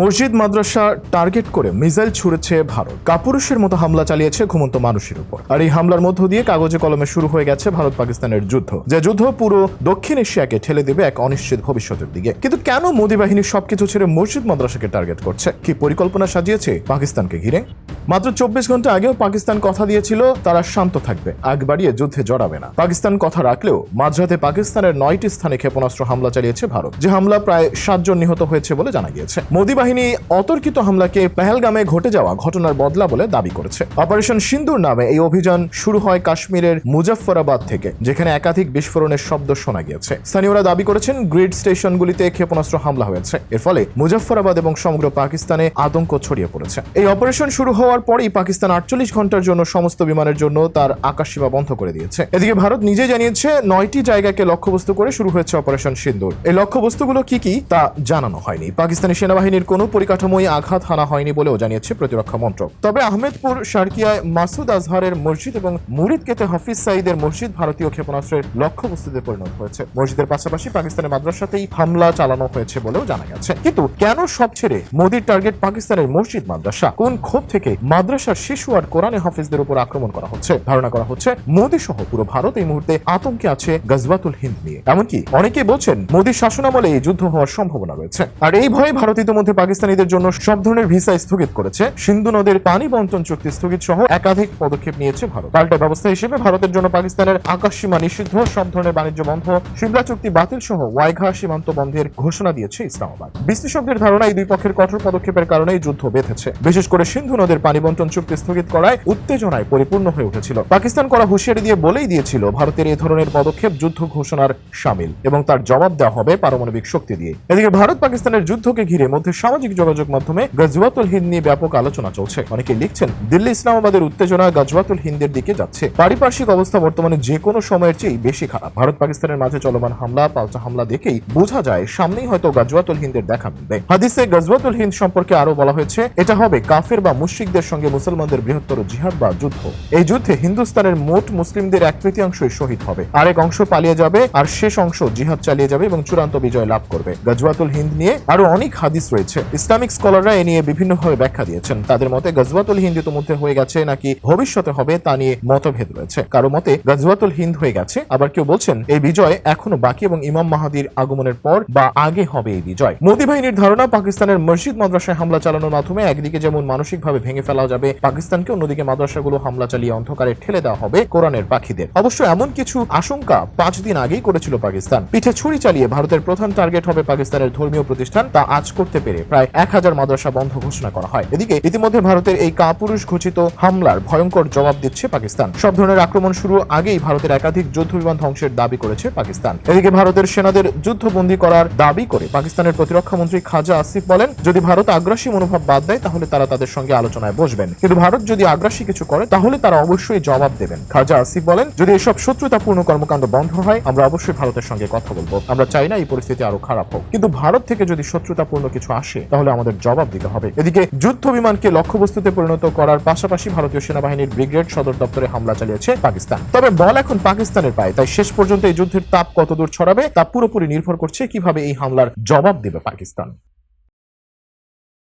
মসজিদ, মাদ্রাসা টার্গেট করে মিসাইল ছুড়েছে ভারত। কাপুরুষের মতো হামলা চালিয়েছে ঘুমন্ত মানুষের উপর। আর এই হামলার মধ্য দিয়ে কাগজে কলমে শুরু হয়ে গেছে ভারত পাকিস্তানের যুদ্ধ। যে যুদ্ধ পুরো দক্ষিণ এশিয়াকে ঠেলে দেবে এক অনিশ্চিত ভবিষ্যতের দিকে। কিন্তু কেন মোদী বাহিনী সবকিছু ছেড়ে মসজিদ, মাদ্রাসাকে টার্গেট করছে? কি পরিকল্পনা সাজিয়েছে পাকিস্তানকে ঘিরে? মাত্র চব্বিশ ঘণ্টা আগেও পাকিস্তান কথা দিয়েছিল, তারা শান্ত থাকবে, আগ বাড়িয়ে যুদ্ধে জড়াবে না। পাকিস্তান কথা রাখলেও মাঝরাতে পাকিস্তানের নয়টি স্থানে ক্ষেপণাস্ত্র হামলা চালিয়েছে ভারত। যে হামলা প্রায় সাতজন নিহত হয়েছে বলে জানা গিয়েছে। মোদী বাহিনী অতর্কিত হামলাকে পেহেলগামে ঘটে যাওয়া ঘটনার বদলা বলে দাবি করেছে। অপারেশন সিন্দুর নামে এই অভিযান শুরু হয় কাশ্মীরের মুজাফফরাবাদ থেকে, যেখানে একাধিক বিস্ফোরণের শব্দ শোনা গিয়েছে। স্থানীয়রা দাবি করেছেন, গ্রিড স্টেশনগুলিতে ক্ষেপণাস্ত্র হামলা হয়েছে। এর ফলে মুজাফফরাবাদ এবং সমগ্র পাকিস্তানে আতঙ্ক ছড়িয়ে পড়েছে। এই অপারেশন শুরু হওয়ার পরেই পাকিস্তান আটচল্লিশ ঘণ্টার জন্য সমস্ত বিমানের জন্য তার আকাশসীমা বন্ধ করে দিয়েছে। এদিকে ভারত নিজে জানিয়েছে, নয়টি জায়গাকে লক্ষ্যবস্তু করে শুরু হয়েছে অপারেশন সিন্দুর। এই লক্ষ্যবস্তুগুলো কি কি তা জানানো হয়নি। পাকিস্তানি সেনাবাহিনীর কোনো পরিকাঠামোয় আঘাত হানা হয়নি বলেও জানিয়েছে প্রতিরক্ষা মন্ত্রক। তবে আহমেদপুর সার্কিয়ায় মাসুদ আজহারের মসজিদ এবং মুরিদ কেতে হাফিজ সাইদের মসজিদ ভারতীয় ক্ষেপণাস্ত্রের লক্ষ্যবস্তুতে পরিণত হয়েছে। মসজিদের পাশাপাশি পাকিস্তানের মাদ্রাসাতেই হামলা চালানো হয়েছে বলেও জানা গেছে। কিন্তু কেন সব ছেড়ে মোদির টার্গেট পাকিস্তানের মসজিদ মাদ্রাসা? কোন ক্ষোভ থেকে মাদ্রাসার শিশু আর কোরআনে হাফিজদের উপর আক্রমণ করা হচ্ছে? ধারণা করা হচ্ছে মোদী সহ পুরো ভারত এই মুহূর্তে আতঙ্কে আছে গজবাতুল হিন্দ নিয়ে। এমনকি অনেকে বলছেন, মোদীর শাসনামলে এই যুদ্ধ হওয়ার সম্ভাবনা রয়েছে। আর এই ভয়ে ভারত ইতিমধ্যে পাকিস্তানিদের জন্য সব ধরনের ভিসা স্থগিত করেছে। সিন্ধু নদের পানি বন্টন চুক্তি স্থগিত সহ একাধিক পদক্ষেপ নিয়েছে ভারত। পাল্টা ব্যবস্থা হিসেবে ভারতের জন্য পাকিস্তানের আকাশ সীমা নিষিদ্ধ, সব ধরনের বাণিজ্য বন্ধ, সিমলা চুক্তি বাতিল সহ ওয়াইঘা সীমান্ত বন্ধের ঘোষণা দিয়েছে ইসলামাবাদ। বিশ্লেষকদের ধারণা, এই দুই পক্ষের কঠোর পদক্ষেপের কারণেই যুদ্ধ বেঁধেছে। বিশেষ করে সিন্ধু নদের পানি বন্টন চুক্তি স্থগিত করায় উত্তেজনায় পরিপূর্ণ হয়ে উঠেছিল। পাকিস্তান করা হুঁশিয়ারি দিয়ে বলেই দিয়েছিল, ভারতের এই ধরনের পদক্ষেপ যুদ্ধ ঘোষণার সামিল এবং তার জবাব দেওয়া হবে পারমাণবিক শক্তি দিয়ে। এদিকে ভারত পাকিস্তানের যুদ্ধকে ঘিরে মধ্যে সামাজিক যোগাযোগ মাধ্যমে গজওয়াতুল হিন্দ নিয়ে ব্যাপক আলোচনা চলছে। অনেকে লিখছেন, দিল্লি ইসলামাবাদের উত্তেজনা গজওয়াতুল হিন্দের দিকে যাচ্ছে। পারিপার্শ্বিক অবস্থা বর্তমানে যে কোনো সময়ের চেয়ে বেশি খারাপ। ভারত পাকিস্তানের মাঝে চলমান হামলা, পাল্টা হামলা দেখেই বোঝা যায়, সামনেই হয়তো গজওয়াতুল হিন্দের দেখা মিলবে। হাদিসে গজওয়াতুল হিন্দ সম্পর্কে আরও বলা হয়েছে, এটা হবে কাফের বা মুশরিকদের সঙ্গে মুসলমানদের বৃহত্তর জিহাদ বা যুদ্ধ। এই যুদ্ধে হিন্দুস্তানের মোট মুসলিমদের এক তৃতীয়াংশই শহীদ হবে। আরেক অংশ পালিয়ে যাবে, আর শেষ অংশ জিহাদ চালিয়ে যাবে এবং চূড়ান্ত বিজয় লাভ করবে। গজওয়াতুল হিন্দ নিয়ে আরও অনেক হাদিস রয়েছে। ইসলামিক স্কলাররা এ নিয়ে বিভিন্নভাবে ব্যাখ্যা দিয়েছেন। তাদের মতে গজওয়াতুল হিন্দ ইতিমধ্যে হয়ে গেছে নাকি ভবিষ্যতে হবে তা নিয়ে মতভেদ রয়েছে। কারও মতে গজওয়াতুল হিন্দ হয়ে গেছে, আবার কেউ বলছেন এই বিজয় এখনও বাকি এবং ইমাম মাহাদির আগমনের পর বা আগে হবে এই বিজয়। মোদী বাহিনীর ধারণা, পাকিস্তানের মসজিদ মাদ্রাসায় হামলা চালানোর মাধ্যমে একদিকে যেমন মানসিকভাবে ভেঙে ফেলা যাবে, পাকিস্তানকে অন্যদিকে মাদ্রাসাগুলো হামলা চালিয়ে অন্ধকারে ঠেলে দেওয়া হবে কোরআনের পাখিদের। অবশ্য এমন কিছু আশঙ্কা পাঁচ দিন আগেই করেছিল পাকিস্তান। পিঠে ছুরি চালিয়ে ভারতের প্রধান টার্গেট হবে পাকিস্তানের ধর্মীয় প্রতিষ্ঠান, তা আজ করতে পেরে প্রায় এক হাজার মাদ্রাসা বন্ধ ঘোষণা করা হয়। এদিকে ইতিমধ্যে ভারতের এই কাপুরুষ ঘোষিত হামলার ভয়ঙ্কর জবাব দিচ্ছে পাকিস্তান। সব ধরনের আক্রমণ শুরু আগেই ভারতের একাধিক যুদ্ধ বিমান ধ্বংসের দাবি করেছে পাকিস্তান। এদিকে ভারতের সেনাদের যুদ্ধবন্দী করার দাবি করে পাকিস্তানের প্রতিরক্ষা মন্ত্রী খাজা আসিফ বলেন, যদি ভারত আগ্রাসী মনোভাব বাদ দেয়, তাহলে তারা তাদের সঙ্গে আলোচনায় বসবেন। কিন্তু ভারত যদি আগ্রাসী কিছু করে, তাহলে তারা অবশ্যই জবাব দেবেন। খাজা আসিফ বলেন, যদি এসব শত্রুতাপূর্ণ কর্মকাণ্ড বন্ধ হয়, আমরা অবশ্যই ভারতের সঙ্গে কথা বলব। আমরা চাই না এই পরিস্থিতি আরও খারাপ হোক। কিন্তু ভারত থেকে যদি শত্রুতাপূর্ণ কিছু আসে, তাহলে আমাদের জবাব দিতে হবে। এদিকে যুদ্ধ বিমানকে লক্ষ্যবস্তুতে পরিণত করার পাশাপাশি ভারতীয় সেনাবাহিনীর ব্রিগেড সদর দপ্তরে হামলা চালিয়েছে পাকিস্তান। তবে বল এখন পাকিস্তানের পায়ে, তাই শেষ পর্যন্ত এই যুদ্ধের তাপ কতদূর ছড়াবে তা পুরোপুরি নির্ভর করছে কীভাবে এই হামলার জবাব দেবে পাকিস্তান।